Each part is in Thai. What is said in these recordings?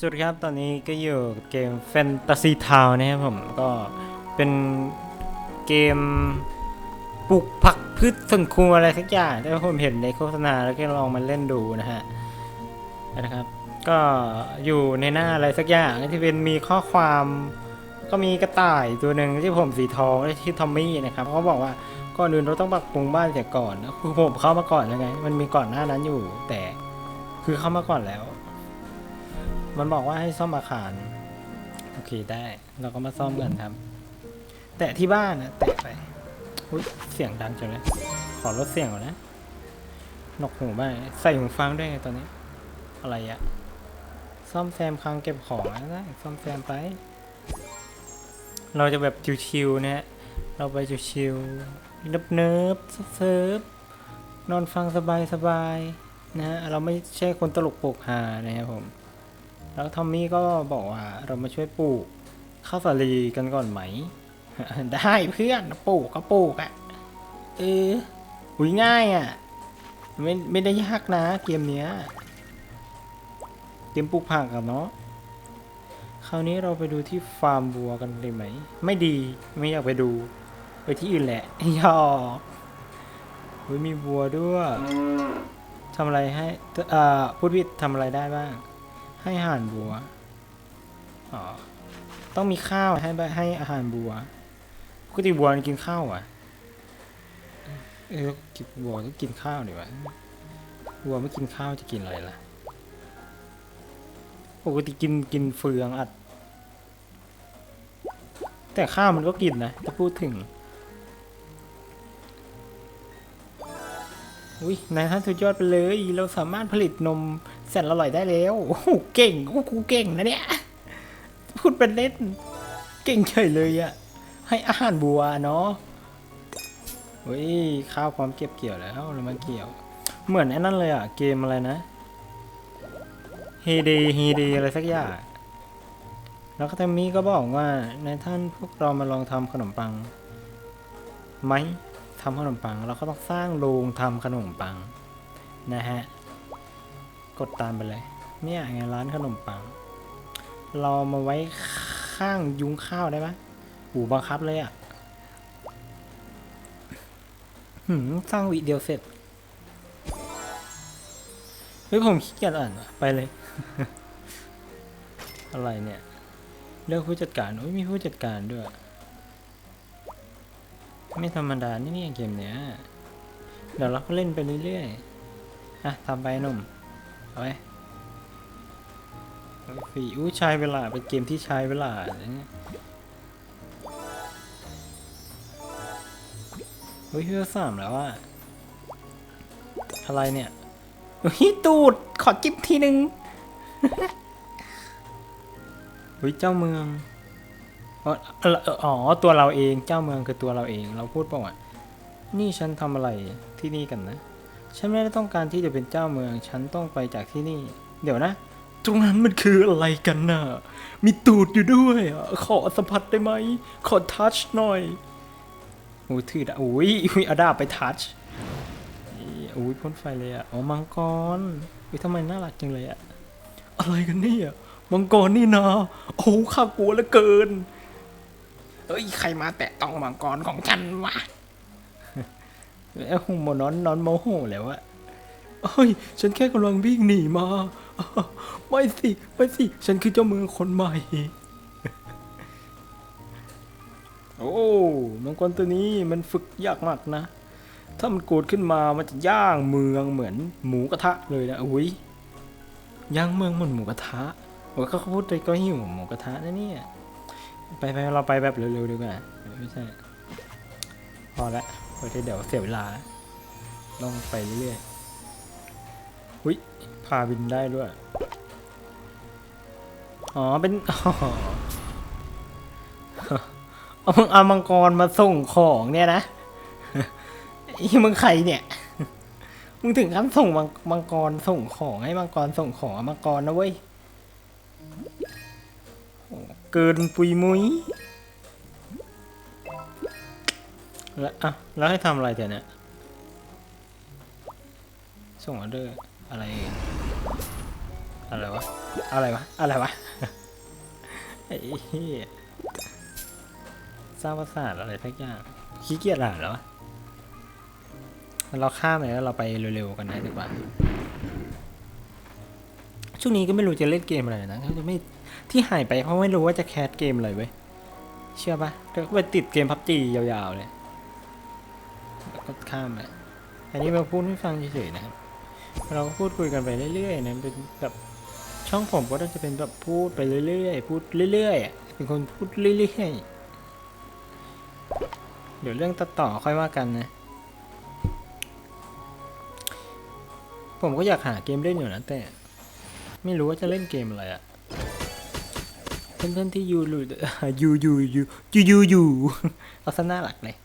สวัสดีครับ ตอนนี้ก็อยู่กับเกม Fantasy Town นะครับผม ก็เป็นเกมปลูกผักพืชสวนครัวอะไรสักอย่างที่ผมเห็นในโฆษณาแล้วก็ลองมาเล่นดูนะฮะนะครับ ก็อยู่ในหน้าอะไรสักอย่างที่เป็นมีข้อความก็มีกระต่ายตัวหนึ่งที่ผมสีทองที่ทอมมี่นะครับเขาบอกว่าก่อนอื่นเราต้องปรับปรุงบ้านเสียก่อนคือผมเข้ามาก่อนแล้วไง มันมีก่อนหน้านั้นอยู่ แต่คือเข้ามาก่อนแล้ว มันบอกว่าให้ซ่อมอาคาร โอเคได้ เราก็มาซ่อมกันครับ แต่ที่บ้านนะแตะไปอุ๊ยเสียงดังจังเลย ขอลดเสียงก่อนนะหนกหูมากใส่หูฟังด้วยไงตอนนี้ อะไรอะซ่อมแซมคลังเก็บของนะได้ซ่อมแซมไป เราจะแบบชิวๆนะฮะเราไปชิวๆเนิบๆเซิร์ฟๆนอนฟังสบายๆนะฮะเราไม่ใช่คนตลกโปกฮานะครับผม แล้วทอมมี่ก็บอกว่าเรามาช่วยปลูกข้าวสาลีกันก่อนไหม ได้เพื่อนปลูกก็ปลูกอะ่ะเอออุ้ยง่ายอะ่ะไม่ไม่ได้ยากนะเกมเนี้ยเกมปลูกผักกับเนาะคราวนี้เราไปดูที่ฟาร์มวัวกันเลยไหม ไม่ดีไม่อยากไปดู ไปที่อื่นแหละยอกอุ้ยมีวัวด้วยทำอะไรให้อ่อพูดผิดทำอะไรได้บ้าง ให้อาหารบัว อ๋อ ต้องมีข้าวให้ให้อาหารบัว ปกติบัวกินข้าวอะ เออกินบัวต้องกินข้าวดิวะบัวไม่กินข้าวจะกินอะไรล่ะ ปกติกินกินเฟืองอัด แต่ข้าวมันก็กินนะถ้าพูดถึง อุ้ยนายท่านสุดยอดไปเลย เราสามารถผลิตนม แสนอร่อยได้แล้วโอ้โหเก่งโอ้โหเก่งนะเนี่ย พูดเป็นเล่น เก่งเฉยเลยอะให้อาหารบัวเนาะเฮ้ยข้าวความเก็บเกี่ยวแล้วเรามาเกี่ยว เหมือนไอ้นั่นเลยอะเกมอะไรนะเฮเดเฮเดอะไรสักอย่างแล้วก็ทามีก็บอกว่าในท่านพวกเรามาลองทำขนมปังไหมทำขนมปัง เราก็ต้องสร้างโรงทำขนมปังนะฮะ กดตามไปเลย เนี่ยไงร้านขนมปัง เรามาไว้ข้างยุ้งข้าวได้ไหมหูบังคับเลยอะ่ะหืมสร้างวิดียวเสร็จ เฮ้ยผมขี้เกียจอ่านไปเลย อะไรเนี่ย เลือกผู้จัดการโอ้ยมีผู้จัดการด้วย ไม่ธรรมดา นี่เนี่ยเกมเนี้ย เดี๋ยวเราก็เล่นไปเรื่อยๆ อะทำไปหนุ่ม เอาไปเอาไปฟรีอู้ใช้เวลา เป็นเกมที่ใช้เวลาเนี่ยเฮ้ยเพื่อสามแล้วว่าอะไรเนี่ยเฮ้ยตูด ขอจิบทีหนึ่งเฮ้ยเจ้าเมืองอ๋ออตัวเราเองเจ้าเมืองคือตัวเราเอง เราพูดประวัตินี่ฉันทำอะไรที่นี่กันนะ ฉันไม่ได้ต้องการที่จะเป็นเจ้าเมือง ฉันต้องไปจากที่นี่ เดี๋ยวนะ ตรงนั้นมันคืออะไรกันน่ะ มีตูดอยู่ด้วยอะขอสัมผัสได้ไหม ขอทัชหน่อยโอ้ยถือดาบอุ้ยอุ้ยอาดาไปทัชอุ้ยพ่นไฟเลยอะ อ๋อ มังกรอุ้ยทำไมน่ารักจังเลยอะ อะไรกันเนี่ย มังกรนี่นะ โอ้ข้ากลัวเหลือเกินเอ้ย ใครมาแตะต้องมังกรของฉันวะ แล้วโมนอนนอนโมโหแล้วอะเอ้ย ฉันแค่กำลังวิ่งหนีมา ไม่สิ ไม่สิ ฉันคือเจ้าเมืองคนใหม่ โอ้มังกรตัวนี้มันฝึกยากมากนะ ถ้ามันโกรธขึ้นมา มันจะย่างเมืองเหมือนหมูกระทะเลยนะอุ้ย ย่างเมืองเหมือนหมูกระทะโอ้ยเขาพูดเลยก็หิวหมูกระทะนะเนี่ย ไปไปเราไปแบบเร็วๆดีกว่า ไม่ใช่ พอละ โอเคเดี๋ยวเสียเวลาต้องไปเรื่อยๆอุ้ยพาบินได้ด้วย อ๋อ เป็น อ๋อ เอามึงเอามังกรมาส่งของเนี่ยนะอีมึงใครเนี่ย มึงถึงขั้นส่งมังมังกรส่งของให้มังกรส่งของมังกรนะเว้ย เกินปุยมุย แล้วอะแล้วให้ทำอะไรเดี๋ยวนี้ส่งออเดอร์อะไร อะไรวะ อะไรวะ อะไรวะไอ้เหี้ยสร้างประสาทอะไรทักอย่างขี้เกียจอ่านแล้วะเราข้ามไปแล้วเราไปเร็วๆกันนะดีกว่า ช่วงนี้ก็ไม่รู้จะเล่นเกมอะไรนะก็จะไม่ที่หายไปเพราะไม่รู้ว่าจะแคสเกมอะไรเว้ย เชื่อปะก็ไปติดเกมพับจียาวๆเลย ก็ข้ามไปอันนี้มาพูดให้ฟังเฉยๆนะครับ เราก็พูดคุยกันไปเรื่อยๆนะเป็นแบบช่องผมก็จะเป็นแบบพูดไปเรื่อยๆพูดเรื่อยๆเป็นคนพูดเรื่อยๆเดี๋ยวเรื่องตัดต่อค่อยว่ากันนะ ผมก็อยากหาเกมเล่นอยู่นะแต่ ไม่รู้ว่าจะเล่นเกมอะไรอะเพื่อนๆที่ยูรูยูยูยูยูยูยูเอาซะหน้าหลักเลย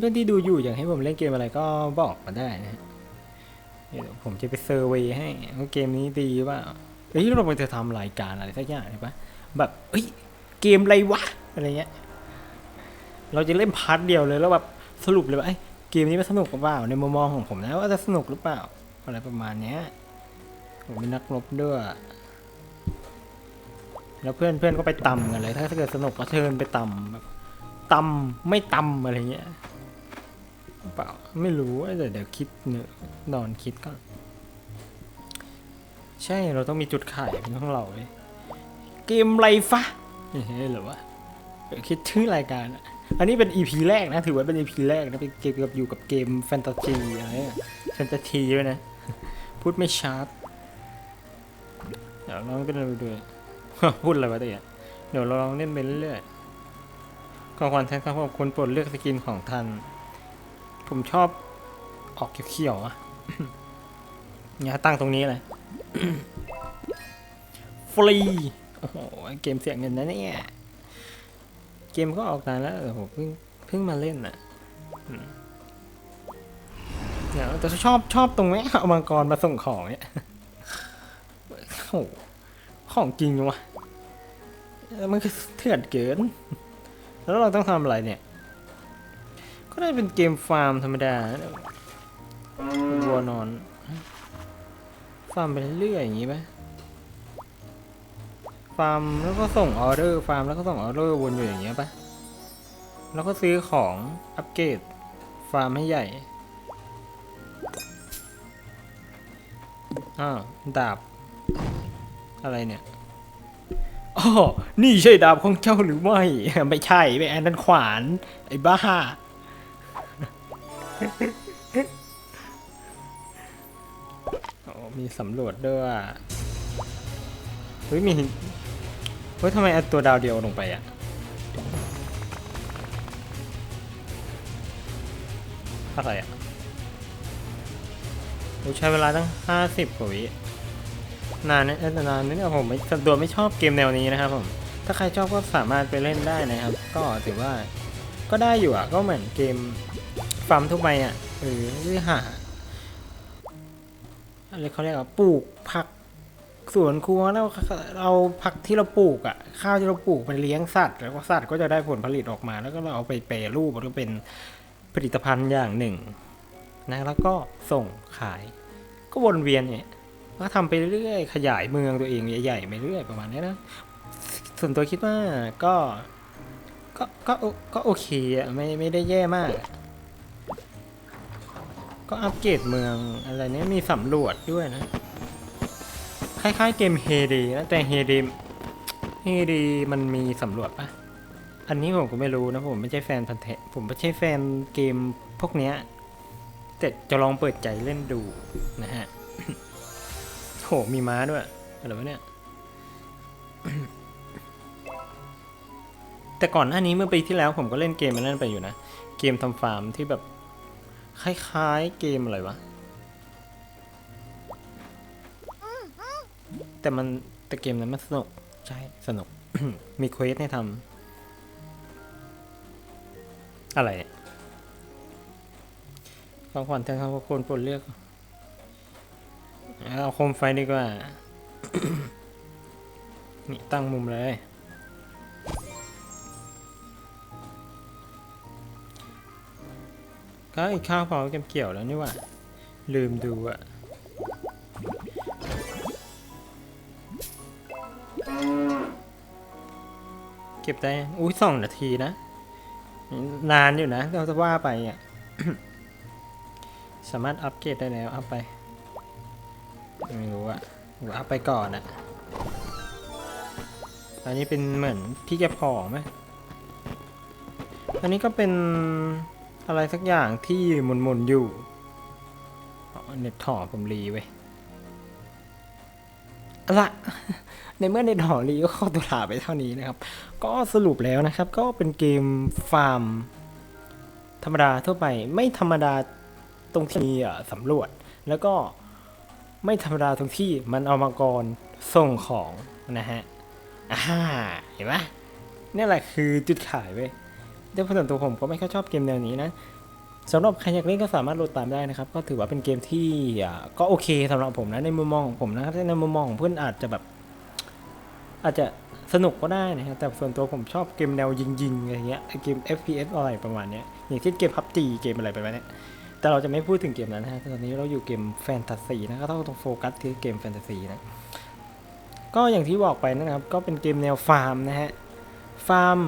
เพื่อนๆที่ดูอยู่อยากให้ผมเล่นเกมอะไรก็บอกมาได้นะเดี๋ยวผมจะไปเซอร์เวยให้ว่าเกมนี้ดีเปล่าเฮ้ยเราควรจะทำรายการอะไรสักอย่างใช่ปะแบบเฮ้ยเกมอะไรวะอะไรเงี้ย เราจะเล่นพาร์ทเดียวเลยแล้วแบบสรุปเลยว่าไอ้เกมนี้มันสนุกหรือเปล่าในมุมมองของผมนะว่าจะสนุกหรือเปล่า อะไรประมาณเนี้ยผมเป็นนักรบด้วยแล้วเพื่อนเพื่อนก็ไปตำกันเลย ถ้าเกิดสนุกก็เชิญไปตำแบบตำไม่ตำอะไรเงี้ย เปล่าไม่รู้เดี๋ยวเดี๋ยวคิดเนอนอนคิดก่อนใช่เราต้องมีจุดขายเป็นของเราเลยเกมไรฟะเฮ้หรอวะเดี๋ยวคิดชื่อรายการอันนี้เป็น EP แรกนะ ถือว่าเป็น EP แรกนะเป็นเกี่ยวกับอยู่กับเกมแฟนตาซีอะไรแฟนตาซีด้วยนะ พูดไม่ชัดเดี๋ยวลองกันดูด้วยพูดอะไรวะเนี่ยเดี๋ยวเราลองเล่นไปเรื่อยๆขอความแทนครับขอบคุณโปรดเลือกสกินของท่าน ผมชอบออกเขียวๆอะเนี่ยตั้งตรงนี้เลยฟรี โอ้โห เกมเสียเงินนะเนี่ย เกมก็ออกนานแล้วแต่ผมเพิ่งเพิ่งมาเล่นอะเนี่ยวแต่ชอบชอบตรงนี้เอามังกรมาส่งของเนี่ยโอ้โหของจริงวะมันก็เถื่อนเกิน แล้วเราต้องทำอะไรเนี่ย ก็ได้เป็นเกมฟาร์มธรรมดาวัวนอน ฟาร์มไปเรื่อยอย่างนี้ไหมฟาร์มแล้วก็ส่งออเดอร์ฟาร์มแล้วก็ส่งออเดอร์วนอยู่อย่างเงี้ยปะแล้วก็ซื้อของอัปเกรดฟาร์มให้ใหญ่ อ้าวดาบ อะไรเนี่ยอ๋อนี่ใช่ดาบของเจ้าหรือไม่ ไม่ใช่ไม่อันนั้นขวาน ไอ้บ้า โอ้มีสำรวจด้วยเฮ้ยมีเฮ้ยทำไมเอาตัวดาวเดียวลงไปอะอะไรอะโอ้ใช้เวลาตั้งห้าสิบกว่าวินานนะเอ้ยนานนี่เนี่ยผมไม่ส่วนตัวไม่ชอบเกมแนวนี้นะครับผม ถ้าใครชอบก็สามารถไปเล่นได้นะครับ ก็ถือว่าก็ได้อยู่อะ ก็เหมือนเกม ฟาร์มทั่วไปอะหรือหาอะไรเขาเรียกว่าปลูกผักสวนครัวแล้วเอาผักที่เราปลูกอะ ข้าวที่เราปลูกไปเลี้ยงสัตว์ แล้วก็สัตว์ก็จะได้ผลผลิตออกมา แล้วก็เราเอาไปแปรรูปมันก็เป็นผลิตภัณฑ์อย่างหนึ่งนะแล้วก็ส่งขาย ก็วนเวียนเนี่ยก็ทำไปเรื่อยๆขยายเมืองตัวเองใหญ่ๆไปเรื่อยประมาณนี้นะส่วนตัวคิดว่าก็ก็ก็โอก็โอเคอะไม่ไม่ได้แย่มาก ก็อัปเกรดเมืองอะไรเนี้ยมีสำรวจด้วยนะ คล้ายๆเกมเฮดีนะแต่เฮดีเฮดีมันมีสำรวจปะอันนี้ผมก็ไม่รู้นะผมไม่ใช่แฟนพันธุ์แทผมไม่ใช่แฟนเกมพวกเนี้ยแต่จะลองเปิดใจเล่นดูนะฮะโหมีม้าด้วยอะไรวะเนี่ยแต่ก่อนหน้านี้เมื่อปีที่แล้วผมก็เล่นเกมมันนั่นไปอยู่นะ เกมทำฟาร์มที่แบบ คล้ายๆเกมอะไรวะ แต่มันแต่เกมนั้นมันสนุก ใช่ สนุก มีเควสให้ทำอะไรเนี่ยของขวัญแทนคำขอบคุณโปรดเลือก เอาโคมไฟดีกว่า นี่ตั้งมุมเลย ก็อีกข้าวพอเก็บเกี่ยวแล้วนี่ว่า ลืมดูอะเก็บได้ อุ้ยสองนาทีนะ นานอยู่นะ เราจะว่าไปอะ สามารถอัปเกรดได้แล้ว อัพไป ไม่รู้อะหรืออัพไปก่อนอะอันนี้เป็นเหมือนที่เก็บของไหมอันนี้ก็เป็น อะไรสักอย่างที่หมุนๆอยู่เน็ตถอผมรีไว้ละในเมื่อเน็ตถอรีก็ขอตัวลาไปเท่านี้นะครับ ก็สรุปแล้วนะครับ ก็เป็นเกมฟาร์ม ธรรมดาทั่วไป ไม่ธรรมดาตรงที่มีสำรวจ แล้วก็ไม่ธรรมดาตรงที่มันเอามังกรส่งของนะฮะอ่าเห็นไหมนี่แหละคือจุดขายเว้ย แต่ส่วนตัวผมก็ไม่ค่อยชอบเกมแนวนี้นะสำหรับใครอยากเล่นก็สามารถโหลดตามได้นะครับ ก็ถือว่าเป็นเกมที่ก็โอเคสำหรับผมนะในมุมมองของผมนะครับแต่ในมุมมองของเพื่อนอาจจะแบบ อาจจะสนุกก็ได้นะครับแต่ส่วนตัวผมชอบเกมแนวยิงๆอะไรเงี้ยไอเกม FPS อะไรประมาณเนี้ยอย่างเช่นเกม PUBG เกมอะไรประมาณเนี้ยแต่เราจะไม่พูดถึงเกมนั้นนะฮะตอนนี้เราอยู่เกมแฟนตาซีนะก็ต้องโฟกัสที่เกมแฟนตาซีนะก็อย่างที่บอกไปนะครับ ก็เป็นเกมแนวฟาร์มนะฮะฟาร์ม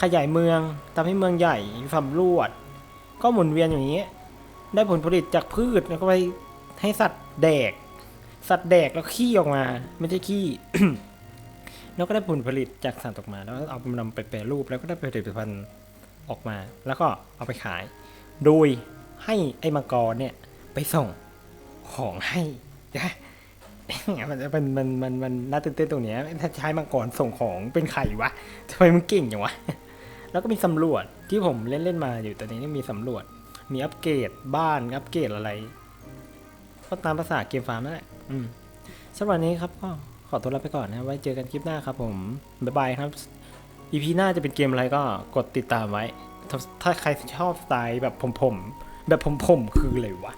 ขยายเมืองทำให้เมืองใหญ่สำรวจ ก็หมุนเวียนอย่างนี้ ได้ผลผลิตจากพืชแล้วก็ไปให้สัตว์แดก สัตว์แดกแล้วขี้ออกมา ไม่ใช่ขี้แล้วก็ได้ผลผลิตจากสัตว์ออกมา แล้วเอาไปนำไปแปรรูปแล้วก็ได้ผลิตภัณฑ์ออกมา แล้วก็เอาไปขาย โดยให้ไอ้มังกรเนี่ยไปส่งของให้นะ มันจะเป็นมันมันมันน่าตื่นเต้นตรงเนี้ยถ้าใช้มังกรส่งของเป็นไข่วะทำไมมันเก่งอย่างวะ แล้วก็มีสำรวจที่ผมเล่นเล่นมาอยู่ตอนนี้นี่มีสำรวจ มีอัปเกรดบ้านอัปเกรดอะไรก็ตามภาษาเกมฟาร์มนั่นแหละอืมสำหรับวันนี้ครับก็ขอตัวลาไปก่อนนะ ไว้เจอกันคลิปหน้าครับ ผมบ๊ายบายครับ EP หน้าจะเป็นเกมอะไรก็กดติดตามไว้ ถ้าใครชอบสไตล์แบบผมผมแบบผมผมคืออะไรวะ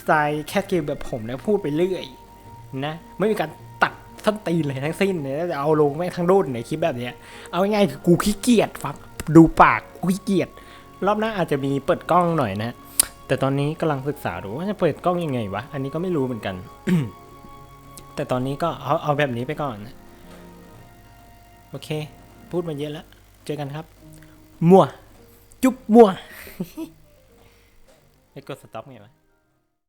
สไตล์แค่เกมแบบผมแล้วพูดไปเรื่อย นะ ไม่มีการตัดส้นตีนเลยทั้งสิ้นเลยจะเอาลงแม่งทั้งรุ่นในคลิปแบบเนี้ยเอาง่ายๆคือกูขี้เกียจฟังดูปากกูขี้เกียจรอบหน้าอาจจะมีเปิดกล้องหน่อยนะ แต่ตอนนี้กำลังศึกษาดูว่าจะเปิดกล้องยังไงวะอันนี้ก็ไม่รู้เหมือนกัน แต่ตอนนี้ก็เอาเอาแบบนี้ไปก่อนนะโอเค พูดมาเยอะแล้วเจอกันครับ มั่วจุ๊บมั่วไม่กดสต็อปไงวะ